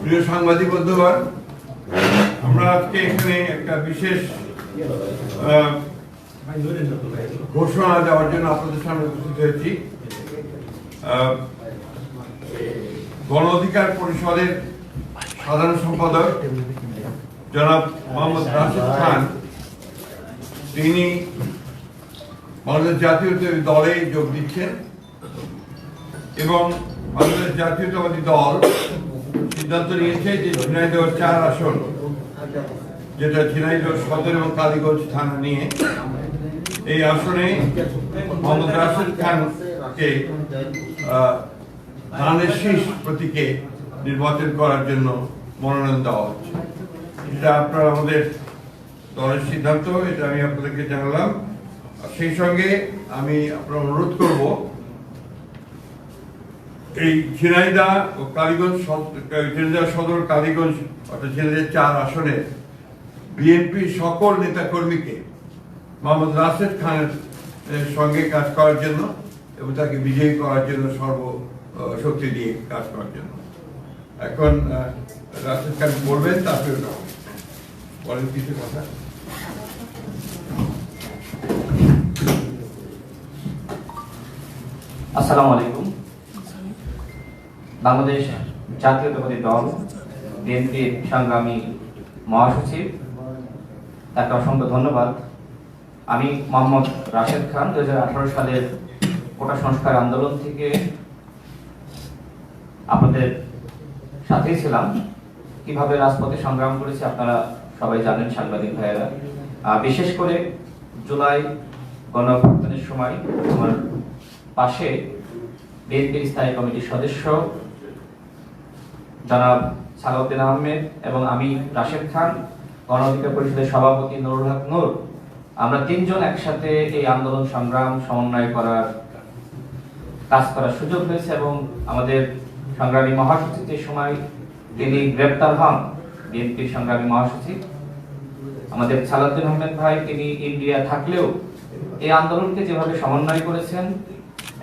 প্রিয় সাংবাদিক বন্ধুগণ আমরা আজকে এখানে একটা বিশেষ ঘোষণা দেওয়ার জন্য আপনাদের সামনে উপস্থিত হয়েছি। গণ অধিকার পরিষদের সাধারণ সম্পাদক জনাব মোহাম্মদ রাশিদ খান, তিনি বাংলাদেশ জাতীয়তাবাদী দলে যোগ দিচ্ছেন এবং বাংলাদেশ জাতীয়তাবাদী দল সিদ্ধান্ত নিয়েছে যে ঝিনাইদহ চার আসন যেটা ঝিনাইদহ সদর এবং কালীগঞ্জ থানা নিয়ে এই আসনে মোহাম্মদ রাশেদ খানকে ধানের শীষ প্রতীকে নির্বাচন করার জন্য মনোনয়ন দেওয়া হচ্ছে। এটা আপনারা আমাদের দলের সিদ্ধান্ত, এটা আমি আপনাদেরকে জানালাম। সেই সঙ্গে আমি আপনার অনুরোধ করব, এই ঝিনাইদা ও কালীগঞ্জ ঝিনাইদহ সদর, কালীগঞ্জ অর্থাৎ ঝিনাইদহ চার আসনের বিএনপি সকল নেতাকর্মীকে মোহাম্মদ রাশেদ খানের সঙ্গে কাজ করার জন্য এবং তাকে বিজয়ী করার জন্য সর্ব শক্তি দিয়ে কাজ করার জন্য। এখন রাশেদ খান বলবেন তারপরে বলেন কিছু কথা। আসসালামু আলাইকুম। বাংলাদেশ জাতীয়তাবাদী দল বিএনপির সংগ্রামী মহাসচিব তাকে অসংখ্য ধন্যবাদ। আমি মোহাম্মদ রাশেদ খান দু হাজার আঠারো সালের কোটা সংস্কার আন্দোলন থেকে আপনাদের সাথেই ছিলাম। কীভাবে রাজপথে সংগ্রাম করেছি আপনারা সবাই জানেন, সাংবাদিক ভাইয়েরা। বিশেষ করে জুলাই গণঅভ্যুত্থানের সময় আমার পাশে বিএনপির স্থায়ী কমিটির সদস্য জনাব সালাউদ্দিন আহমেদ এবং আমি রাশেদ খান গণ অধিকার পরিষদের সভাপতি নুরুল হক নূর, আমরা তিনজন একসাথে এই আন্দোলন, সংগ্রাম, সমন্বয় করার কাজ করার সুযোগ হয়েছে এবং আমাদের সংগ্রামী মহাসচিব সময় তিনি গ্রেপ্তার হন বিএনপির সংগ্রামী মহাসচিব। আমাদের সালাউদ্দিন আহমেদ ভাই, তিনি ইন্ডিয়া থাকলেও এই আন্দোলনকে যেভাবে সমন্বয় করেছেন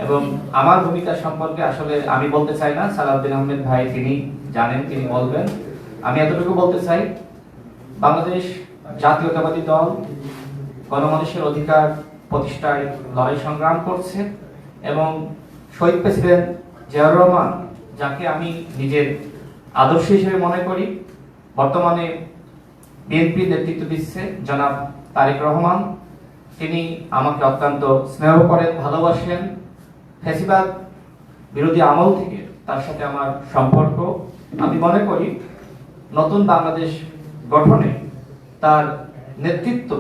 এবং আমার ভূমিকা সম্পর্কে আসলে আমি বলতে চাই না, সালাউদ্দিন আহমেদ ভাই তিনি জানেন, তিনি বলবেন। আমি এতটুকু বলতে চাই বাংলাদেশ জাতীয়তাবাদী দল গণমানুষের অধিকার প্রতিষ্ঠায় লড়াই সংগ্রাম করছে এবং শহীদ প্রেসিডেন্ট জিয়াউর রহমান, যাকে আমি নিজের আদর্শ হিসেবে মনে করি, বর্তমানে বিএনপি নেতৃত্ব দিচ্ছে জনাব তারেক রহমান। তিনি আমাকে অত্যন্ত স্নেহ করেন, ভালোবাসেন। ফেসিবাদ বিরোধী আমল থেকে তার সাথে আমার সম্পর্ক। আমি মনে করি নতুন বাংলাদেশ গঠনে তার নেতৃত্ব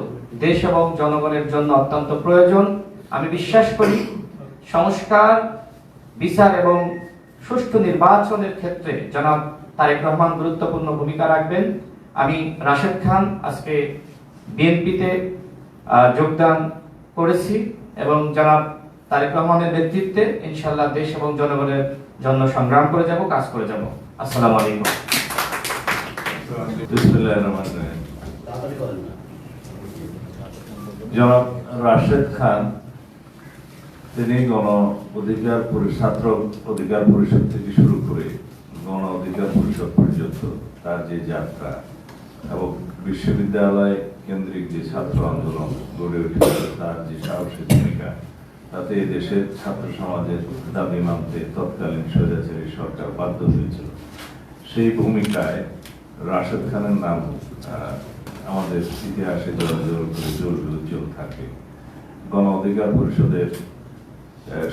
দেশ এবং জনগণের জন্য অত্যন্ত প্রয়োজন। আমি বিশ্বাস করি সংস্কার, বিচার এবং সুষ্ঠু নির্বাচনের ক্ষেত্রে জনাব তারেক রহমান গুরুত্বপূর্ণ ভূমিকা রাখবেন। আমি রাশেদ খান আজকে বিএনপিতে যোগদান করেছি এবং জনাব তারেক রহমানের নেতৃত্বে ইনশাল্লাহ দেশ এবং জনগণের জন্য সংগ্রাম করে যাব, কাজ করে যাব। আসসালামু আলাইকুম। জনাব রাশেদ খান, তিনি গণ অধিকার ছাত্র অধিকার পরিষদ থেকে শুরু করে গণ অধিকার পরিষদ পর্যন্ত তার যে যাত্রা এবং বিশ্ববিদ্যালয় কেন্দ্রিক যে ছাত্র আন্দোলন গড়ে উঠেছিল, তার যে সাহসী ভূমিকা, তাতে দেশের ছাত্র সমাজের দাবি মানতে তৎকালীন স্বৈরাচারী সরকার বাধ্য হয়েছিল। সেই ভূমিকায় রাশেদ খানের নাম আমাদের ইতিহাসে উজ্জ্বল থাকে। গণ অধিকার পরিষদের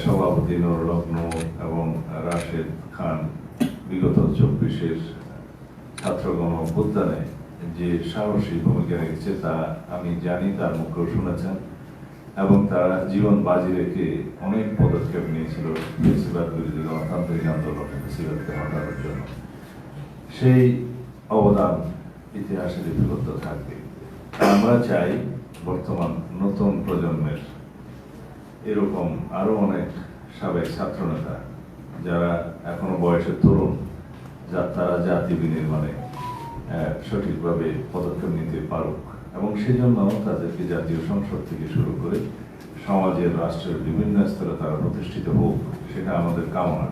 সভাপতি নরলগ্ন এবং রাশেদ খান বিগত চব্বিশের ছাত্রগণ অভ্যুত্থানে যে সাহসী ভূমিকা রেখেছে, তা আমি জানি, তার মুখেও শুনেছেন এবং তারা জীবন বাজি রেখে অনেক পদক্ষেপ নিয়েছিল ফেসিবাদ বিরোধী গণতান্ত্রিক আন্দোলনে, ফেসিবাদকে হটানোর জন্য। সেই অবদান ইতিহাসে লিপিবদ্ধ থাকবে। আমরা চাই বর্তমান নতুন প্রজন্মের এরকম আরও অনেক সাবেক ছাত্রনেতা যারা এখনও বয়সের তরুণ, যা তারা জাতি বিনির্মাণে সঠিকভাবে পদক্ষেপ নিতে পারুক এবং সেজন্য তাদেরকে জাতীয় সংসদ থেকে শুরু করে সমাজের, রাষ্ট্রের বিভিন্ন স্তরে তারা প্রতিষ্ঠিত হোক, সেটা আমাদের কামনা।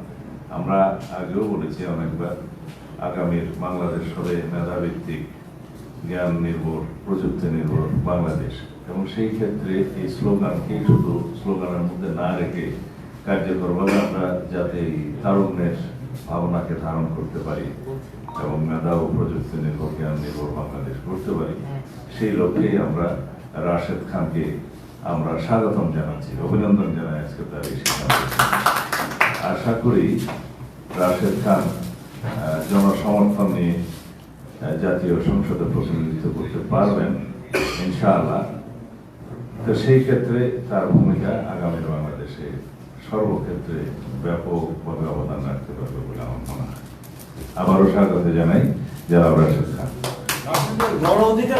আমরা আগেও বলেছি অনেকবার আগামীর বাংলাদেশ হবে মেধাভিত্তিক জ্ঞান নির্ভর প্রযুক্তি নির্ভর বাংলাদেশ। এবং সেই ক্ষেত্রে এই স্লোগানকে শুধু স্লোগানের মধ্যে না রেখে কার্যকরভাবে আমরা যাতে এই তারুণ্যের ভাবনাকে ধারণ করতে পারি এবং মেধা ও প্রযুক্তি নির্ভর জ্ঞান নির্ভর বাংলাদেশ করতে পারি, সেই লক্ষ্যেই আমরা রাশেদ খানকে আমরা স্বাগতম জানাচ্ছি, অভিনন্দন জানাই আজকে তার এই আশা করি রাশেদ খান জনসমর্থন নিয়ে জাতীয় সংসদে প্রতিনিধিত্ব করতে পারবেন, ইনশাআল্লাহ। তো সেই ক্ষেত্রে তার ভূমিকা আগামী বাংলাদেশে সর্বক্ষেত্রে ব্যাপকভাবে অবদান রাখতে পারবে বলে আমার মনে হয়। আবারও স্বাগত জানাই যারা আমরা অধিকার